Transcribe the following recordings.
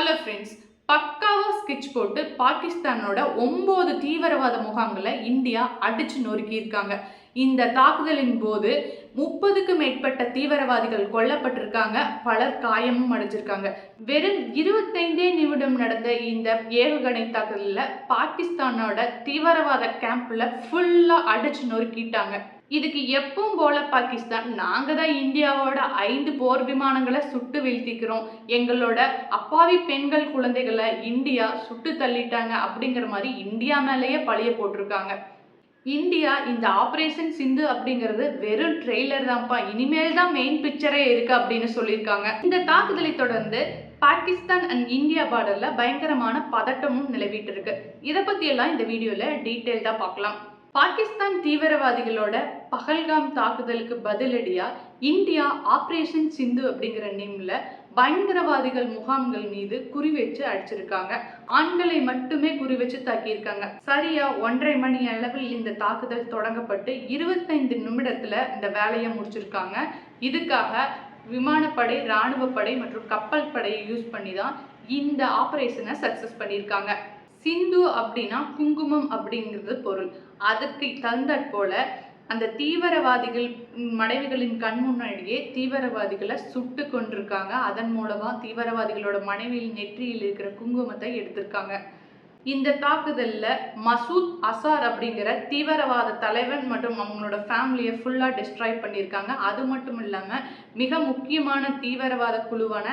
Hello friends பக்காவாக sketch போட்டு பாகிஸ்தானோட ஒம்பது தீவிரவாத முகாம்களை இந்தியா அடிச்சு நொறுக்கியிருக்காங்க. இந்த தாக்குதலின் போது முப்பதுக்கும் மேற்பட்ட தீவிரவாதிகள் கொல்லப்பட்டிருக்காங்க. பலர் காயமும் அடைஞ்சிருக்காங்க. வெறும் இருபத்தைந்தே நிமிடம் நடந்த இந்த ஏவுகணை தாக்குதலில் பாகிஸ்தானோட தீவிரவாத கேம்ப்ல ஃபுல்லாக அடிச்சு நொறுக்கிட்டாங்க. இதுக்கு எப்பவும் போல பாகிஸ்தான் நாங்கள் தான் இந்தியாவோட ஐந்து போர் விமானங்களை சுட்டு வீழ்த்திக்கிறோம். எங்களோட அப்பாவி பெண்கள் குழந்தைகளை இந்தியா சுட்டு தள்ளிட்டாங்க அப்படிங்கிற மாதிரி இந்தியா மேலேயே பழிய போட்டிருக்காங்க. இந்தியா இந்த ஆப்ரேஷன் சிந்து அப்படிங்கிறது வெறும் ட்ரெய்லர் தான்ப்பா. இனிமேல் தான் மெயின் பிக்சரே இருக்கு அப்படின்னு சொல்லியிருக்காங்க. இந்த தாக்குதலை தொடர்ந்து பாகிஸ்தான் அண்ட் இந்தியா பார்டரில் பயங்கரமான பதட்டமும் நிலவிட்டு இருக்கு. இதை பற்றியெல்லாம் இந்த வீடியோவில் டீட்டெயில்டாக பார்க்கலாம். பாகிஸ்தான் தீவிரவாதிகளோட பகல்காம் தாக்குதலுக்கு பதிலடியா இந்தியா ஆப்ரேஷன் சிந்து அப்படிங்கிற நேம்ல பயங்கரவாதிகள் முகாம்கள் மீது குறி வச்சு அடிச்சிருக்காங்க. ஆண்களை மட்டுமே குறி வச்சு தாக்கியிருக்காங்க. சரியா ஒன்றரை மணி அளவில் இந்த தாக்குதல் தொடங்கப்பட்டு இருபத்தைந்து நிமிடத்துல இந்த வேலையை முடிச்சிருக்காங்க. இதுக்காக விமானப்படை இராணுவப்படை மற்றும் கப்பல் படையை யூஸ் பண்ணி தான் இந்த ஆப்ரேஷனை சக்ஸஸ் பண்ணியிருக்காங்க. சிந்து அப்படின்னா குங்குமம் அப்படிங்கிறது பொருள். அதுக்கு தகுந்தாற் போல அந்த தீவிரவாதிகள் மனைவிகளின் கண் முன்னாடியே தீவிரவாதிகளை சுட்டு கொண்டிருக்காங்க அதன் மூலமா தீவிரவாதிகளோட மனைவியின் நெற்றியில் இருக்கிற குங்குமத்தை எடுத்திருக்காங்க. இந்த தாக்குதல்ல மசூத் அசார் அப்படிங்கிற தீவிரவாத தலைவன் மற்றும் அவங்களோட ஃபேமிலியை ஃபுல்லாக டிஸ்ட்ராய் பண்ணியிருக்காங்க. அது மட்டும் இல்லாமல் மிக முக்கியமான தீவிரவாத குழுவான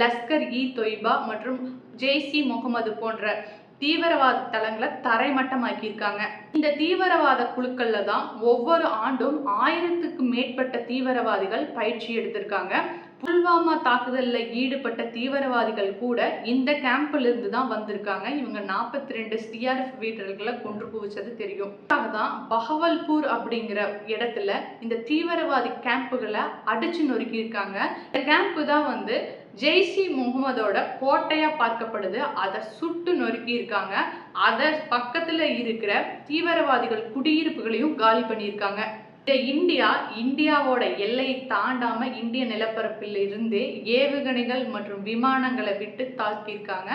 லஸ்கர் இ தொய்பா மற்றும் ஜெய்சி முகமது போன்ற தீவிரவாத தளங்களை தரைமட்டமாக்கியிருக்காங்க. இந்த தீவிரவாத குழுக்கள்ல தான் ஒவ்வொரு ஆண்டும் ஆயிரத்துக்கும் மேற்பட்ட தீவிரவாதிகள் பயிற்சி எடுத்திருக்காங்க. புல்வாமா தாக்குதலில் ஈடுபட்ட தீவிரவாதிகள் கூட இந்த கேம்ப்ல இருந்து தான் வந்திருக்காங்க. இவங்க நாற்பத்தி ரெண்டு சிஆர்எஃப் வீரர்களை கொன்று குவிச்சது தெரியும். அதுக்காக தான் பஹவல்பூர் அப்படிங்கிற இடத்துல இந்த தீவிரவாதி கேம்புகளை அடிச்சு நொறுக்கியிருக்காங்க. இந்த கேம்ப் தான் வந்து ஜெய்சி முகமதோட கோட்டையாக பார்க்கப்படுது. அதை சுட்டு நொறுக்கி இருக்காங்க. அதை பக்கத்தில் இருக்கிற தீவிரவாதிகள் குடியிருப்புகளையும் காலி பண்ணியிருக்காங்க. இந்த இந்தியா இந்தியாவோட எல்லையை தாண்டாம இந்திய நிலப்பரப்பில் இருந்தே ஏவுகணைகள் மற்றும் விமானங்களை விட்டு தாக்கியிருக்காங்க.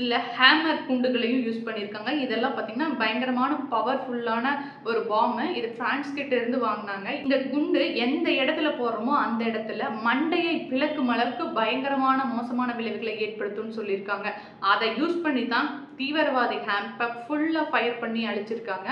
இல்லை ஹேமர் குண்டுகளையும் யூஸ் பண்ணியிருக்காங்க இதெல்லாம் பார்த்திங்கன்னா பயங்கரமான பவர்ஃபுல்லான ஒரு பாம்பு இது ஃப்ரான்ஸ் கிட்ட இருந்து வாங்கினாங்க. இந்த குண்டு எந்த இடத்துல போடுறோமோ அந்த இடத்துல மண்டையை பிளக்கும் அளவுக்கு பயங்கரமான மோசமான விளைவுகளை ஏற்படுத்தும்னு சொல்லியிருக்காங்க அதை யூஸ் பண்ணி தான் தீவிரவாதி ஹேம்பை ஃபுல்லாக ஃபயர் பண்ணி அழிச்சிருக்காங்க.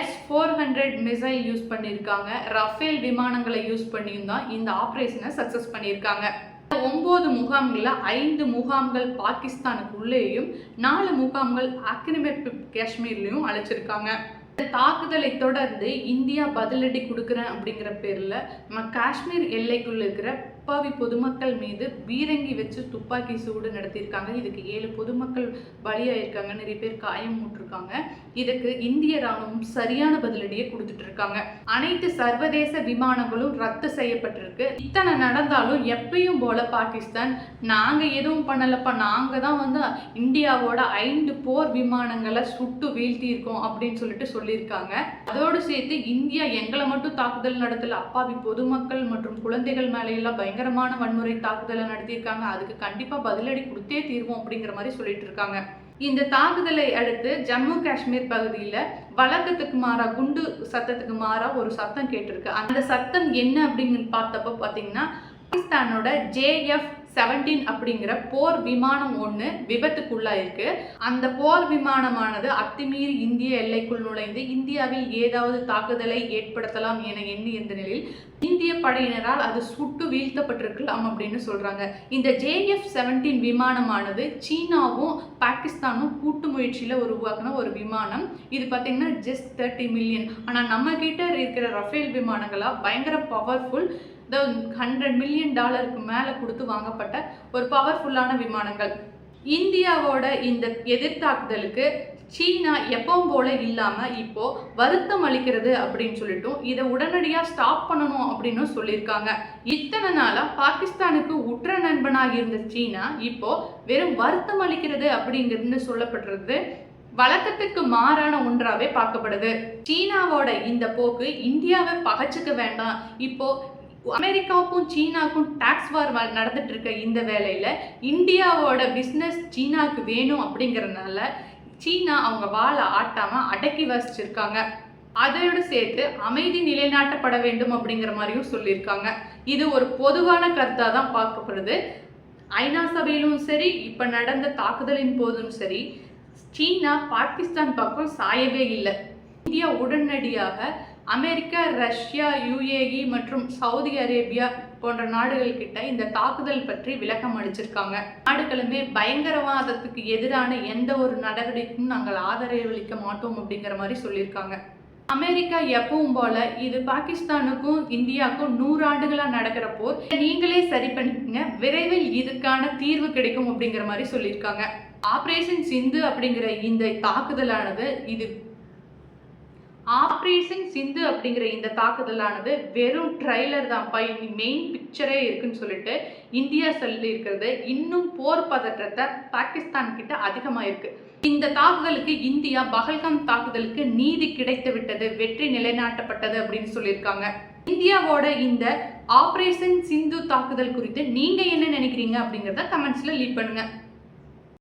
S four hundred missile use பண்ணியிருக்காங்க ரஃபேல் விமானங்களை யூஸ் பண்ணியும் தான் இந்த ஆப்ரேஷனை சக்ஸஸ் பண்ணியிருக்காங்க ஒன்பது முகாம்களில் ஐந்து முகாம்கள் பாகிஸ்தானுக்குள்ளேயும் நாலு முகாம்கள் ஆக்கிரமிப்பு காஷ்மீர்லையும் அழைச்சிருக்காங்க. இந்த தாக்குதலை தொடர்ந்து இந்தியா பதிலடி கொடுக்குறேன் அப்படிங்கிற பேரில் நம்ம காஷ்மீர் எல்லைக்குள்ள இருக்கிற அப்பாவி பொதுமக்கள் மீது பீரங்கி வச்சு துப்பாக்கி சூடு நடத்தியிருக்காங்க. இதுக்கு ஏழு பொதுமக்கள் பலியாயிருக்காங்க. நிறைய பேர் காயம் மூட்டிருக்காங்க. இதுக்கு இந்திய ராணுவம் சரியான பதிலடியை கொடுத்துட்டு இருக்காங்க அனைத்து சர்வதேச விமானங்களும் ரத்து செய்யப்பட்டிருக்கு. இத்தனை நடந்தாலும் எப்பயும் போல பாகிஸ்தான் நாங்க எதுவும் பண்ணலப்பா. நாங்க தான் வந்து இந்தியாவோட ஐந்து போர் விமானங்களை சுட்டு வீழ்த்தி இருக்கோம் அப்படின்னு சொல்லிட்டு சொல்லியிருக்காங்க. அதோடு சேர்த்து இந்தியா எங்களை மட்டும் தாக்குதல் நடத்தல. அப்பாவி பொதுமக்கள் மற்றும் குழந்தைகள் மேலையெல்லாம் பயங்கரமான வன்முறை தாக்குதலை நடத்தியிருக்காங்க. அதுக்கு கண்டிப்பா பதிலடி கொடுத்தே தீர்வோம் அப்படிங்கிற மாதிரி சொல்லிட்டு இருக்காங்க. இந்த தாக்குதலை அடுத்து ஜம்மு காஷ்மீர் பகுதியில் வழக்கத்துக்கு மாறா குண்டு சத்தத்துக்கு மாறா ஒரு சத்தம் கேட்டிருக்கு. அந்த சத்தம் என்ன அப்படின்னு பார்த்தப்போ பார்த்தீங்கன்னா பாகிஸ்தானோட ஜேஎஃப் செவன்டீன் அப்படிங்கிற போர் விமானம் ஒன்று விபத்துக்குள்ளாயிருக்கு. அந்த போர் விமானமானது அத்துமீறி இந்திய எல்லைக்குள் நுழைந்து இந்தியாவில் ஏதாவது தாக்குதலை ஏற்படுத்தலாம் என எண்ணி இருந்த நிலையில் இந்திய படையினரால் அது சுட்டு வீழ்த்தப்பட்டிருக்கலாம் அப்படின்னு சொல்கிறாங்க இந்த ஜேஎஃப் செவன்டீன் விமானமானது சீனாவும் பாகிஸ்தானும் கூட்டு முயற்சியில் உருவாக்கின ஒரு விமானம். இது பார்த்திங்கன்னா ஜஸ்ட் தேர்ட்டி மில்லியன் ஆனால் நம்ம கிட்ட இருக்கிற ரஃபேல் விமானங்களாக பயங்கர பவர்ஃபுல் த ஹண்ட்ரட் மில்லியன் டாலருக்கு மேலே கொடுத்து வாங்கப்பட்ட ஒரு பவர்ஃபுல்லான விமானங்கள். இந்தியாவோட இந்த எதிர்த்தாக்குதலுக்கு சீனா எப்பவும் போல இல்லாமல் இப்போ வருத்தம் அளிக்கிறது அப்படின்னு சொல்லிட்டும் இதை உடனடியாக ஸ்டாப் பண்ணணும் அப்படின்னு சொல்லியிருக்காங்க. இத்தனை நாளாக பாகிஸ்தானுக்கு உற்ற நண்பனாக இருந்த சீனா இப்போ வெறும் வருத்தம் அளிக்கிறது அப்படிங்கிறது சொல்லப்படுறது வழக்கத்துக்கு மாறான ஒன்றாவே பார்க்கப்படுது. சீனாவோட இந்த போக்கு இந்தியாவை பகைச்சுக்க வேண்டாம். இப்போ அமெரிக்காவுக்கும் சீனாவுக்கும் டாக்ஸ் வார் நடந்துட்டு இருக்க இந்த வேலையில இந்தியாவோட பிஸ்னஸ் சீனாவுக்கு வேணும் அப்படிங்கிறதுனால சீனா அவங்க வாழை ஆட்டாம அடக்கி வசிச்சிருக்காங்க அதோடு சேர்த்து அமைதி நிலைநாட்டப்பட வேண்டும் அப்படிங்கிற மாதிரியும் சொல்லியிருக்காங்க. இது ஒரு பொதுவான கருத்தாக தான் பார்க்கப்படுது. ஐநா சபையிலும் சரி இப்போ நடந்த தாக்குதலின் போதும் சரி சீனா பாகிஸ்தான் பக்கம் சாயவே இல்லை. இந்தியா உடனடியாக அமெரிக்கா ரஷ்யா யுஏஇ மற்றும் சவுதி அரேபியா போன்ற நாடுகள் கிட்ட இந்த தாக்குதல் பற்றி விளக்கம் அளிச்சிருக்காங்க. நாடுகளுமே பயங்கரவாதத்துக்கு எதிரான எந்த ஒரு நடவடிக்கையும் நாங்கள் ஆதரவளிக்க மாட்டோம் அப்படிங்கிற மாதிரி சொல்லியிருக்காங்க. அமெரிக்கா எப்பவும் போல இது பாகிஸ்தானுக்கும் இந்தியாவுக்கும் நூறாண்டுகளாக நடக்கிற போர். நீங்களே சரி பண்ணிக்கங்க. விரைவில் இதுக்கான தீர்வு கிடைக்கும் அப்படிங்கிற மாதிரி சொல்லியிருக்காங்க. ஆப்ரேஷன் சிந்து அப்படிங்கிற இந்த தாக்குதலானது இது ஆப்ரேஷன் சிந்து அப்படிங்கிற இந்த தாக்குதலானது வெறும் ட்ரைலர் தான்ப்பா இனி மெயின் பிக்சரே இருக்குன்னு சொல்லிட்டு இந்தியா சொல்லி இருக்கிறது இன்னும் போர் பதற்றத்தை பாகிஸ்தான் கிட்ட அதிகமாக இருக்கு இந்த தாக்குதலுக்கு இந்தியா பகல்காம் தாக்குதலுக்கு நீதி கிடைத்து விட்டது வெற்றி நிலைநாட்டப்பட்டது அப்படின்னு சொல்லியிருக்காங்க. இந்தியாவோட இந்த ஆப்ரேஷன் சிந்து தாக்குதல் குறித்து நீங்க என்ன நினைக்கிறீங்க அப்படிங்கிறத கமெண்ட்ஸ்ல லீட் பண்ணுங்க.